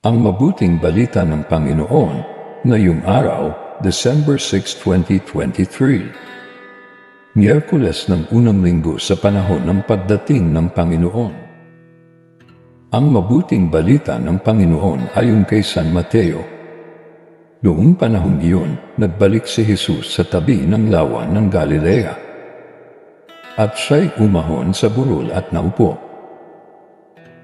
Ang mabuting balita ng Panginoon ngayong araw, December 6, 2023. Miyerkules ng unang linggo sa panahon ng pagdating ng Panginoon. Ang mabuting balita ng Panginoon ayon kay San Mateo. Noong panahon iyon, nagbalik si Jesus sa tabi ng lawa ng Galilea. At siya'y umahon sa burol at naupo.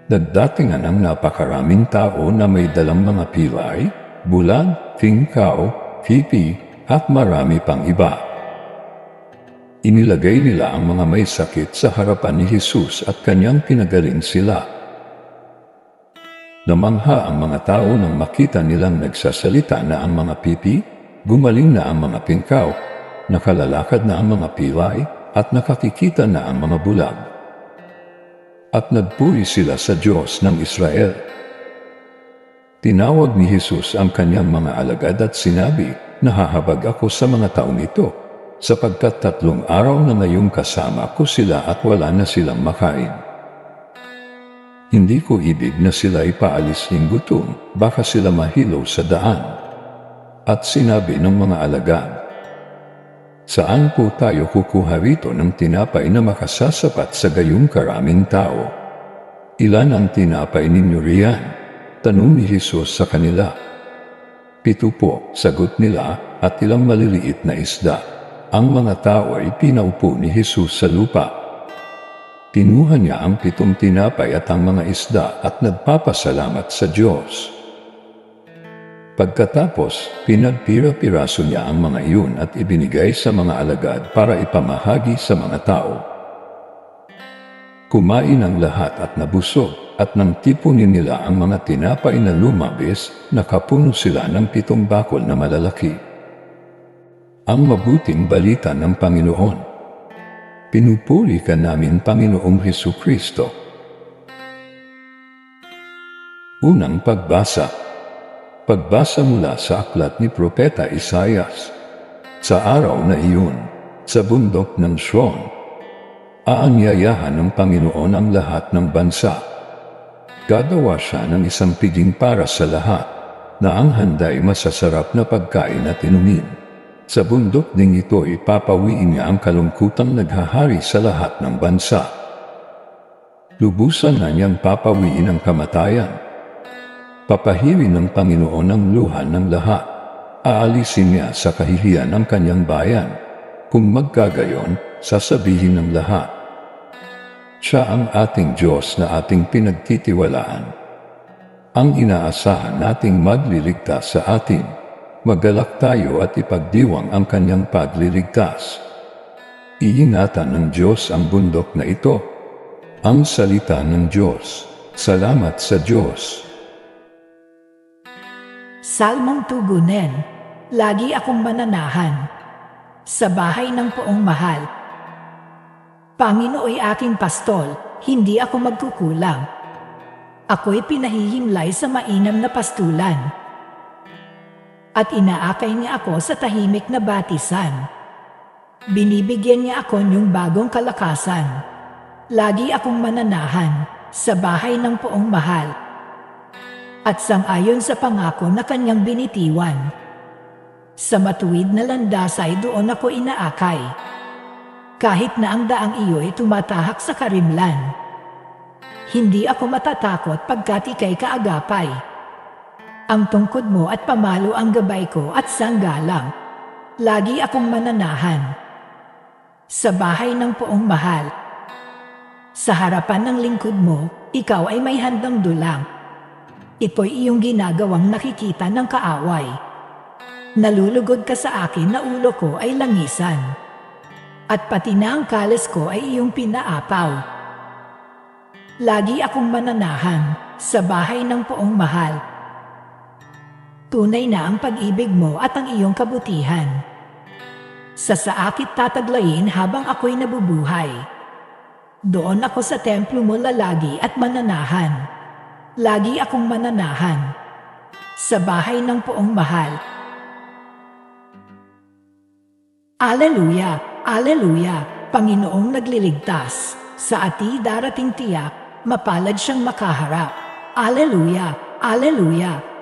Nagdatingan ang napakaraming tao na may dalang mga pilay, bulag, tingkaw, pipi, at marami pang iba. Inilagay nila ang mga may sakit sa harapan ni Jesus at kanyang pinagaling sila. Namangha ang mga tao nang makita nilang nagsasalita na ang mga pipi, gumaling na ang mga pingkaw, nakalalakad na ang mga pilay, at nakakikita na ang mga bulag at nagpuri sila sa Diyos ng Israel. Tinawag ni Jesus ang kanyang mga alagad at sinabi, Nahahabag ako sa mga taong ito, sapagkat tatlong araw na ngayong kasama ko sila at wala na silang makain. Hindi ko ibig na sila ipaalis ng gutom, baka sila mahilaw sa daan. At sinabi ng mga alagad, Saan po tayo kukuha rito ng tinapay na makasasapat sa gayong karaming tao? Ilan ang tinapay ninyo riyan? Tanong ni Jesus sa kanila. Pito po, sagot nila, at ilang maliliit na isda. Ang mga tao ay pinaupo ni Jesus sa lupa. Kinuha niya ang pitong tinapay at ang mga isda at nagpapasalamat sa Diyos. Pagkatapos, pinagpira-piraso niya ang mga iyon at ibinigay sa mga alagad para ipamahagi sa mga tao. Kumain ang lahat at nabusog at nang tipunin nila ang mga tinapay na lumabis, nakapuno sila ng pitong bakol na malalaki. Ang mabuting balita ng Panginoon. Pinupuri ka namin Panginoong Heso Kristo. Unang pagbasa Pagbasa mula sa aklat ni Propeta Isayas. Sa araw na iyon, sa bundok ng Shron, aanyayahan ng Panginoon ang lahat ng bansa. Gagawa siya ng isang piging para sa lahat, na ang handay masasarap na pagkain at inumin. Sa bundok ding ito ipapawiin niya ang kalungkutang naghahari sa lahat ng bansa. Lubusan na niyang papawiin ang kamatayan Papahirin ng Panginoon ang luha ng lahat. Aalisin niya sa kahihiyan ng kanyang bayan. Kung magkagayon, sasabihin ng lahat. Siya ang ating Diyos na ating pinagtitiwalaan. Ang inaasahan nating magliligtas sa atin. Magalak tayo at ipagdiwang ang kanyang pagliligtas. Iingatan ng Diyos ang bundok na ito. Ang salita ng Diyos. Salamat sa Diyos. Salmong tugunen, lagi akong mananahan sa bahay ng poong mahal. Panginooy aking pastol, hindi ako magkukulang. Ako'y pinahihimlay sa mainam na pastulan. At inaakay niya ako sa tahimik na batisan. Binibigyan niya ako niyong bagong kalakasan. Lagi akong mananahan sa bahay ng poong mahal at sangayon sa pangako na kanyang binitiwan. Sa matuwid na landasay doon ako inaakay. Kahit na ang daang iyo'y tumatahak sa karimlan. Hindi ako matatakot pagkat ikay kaagapay. Ang tungkod mo at pamalo ang gabay ko at sanggalang. Lagi akong mananahan. Sa bahay ng poong mahal. Sa harapan ng lingkod mo, ikaw ay may handang dulang Ito'y iyong ginagawang nakikita ng kaaway. Nalulugod ka sa akin na ulo ko ay langisan. At pati na ang kalas ko ay iyong pinaapaw. Lagi akong mananahan sa bahay ng poong mahal. Tunay na ang pag-ibig mo at ang iyong kabutihan. Sa saakit tataglayin habang ako'y nabubuhay. Doon ako sa templo mo lalagi at mananahan lagi akong mananahan sa bahay ng poong mahal. Aleluya, Aleluya, Panginoong nagliligtas. Sa ati darating tiyak, mapalad siyang makaharap. Aleluya, Alleluia!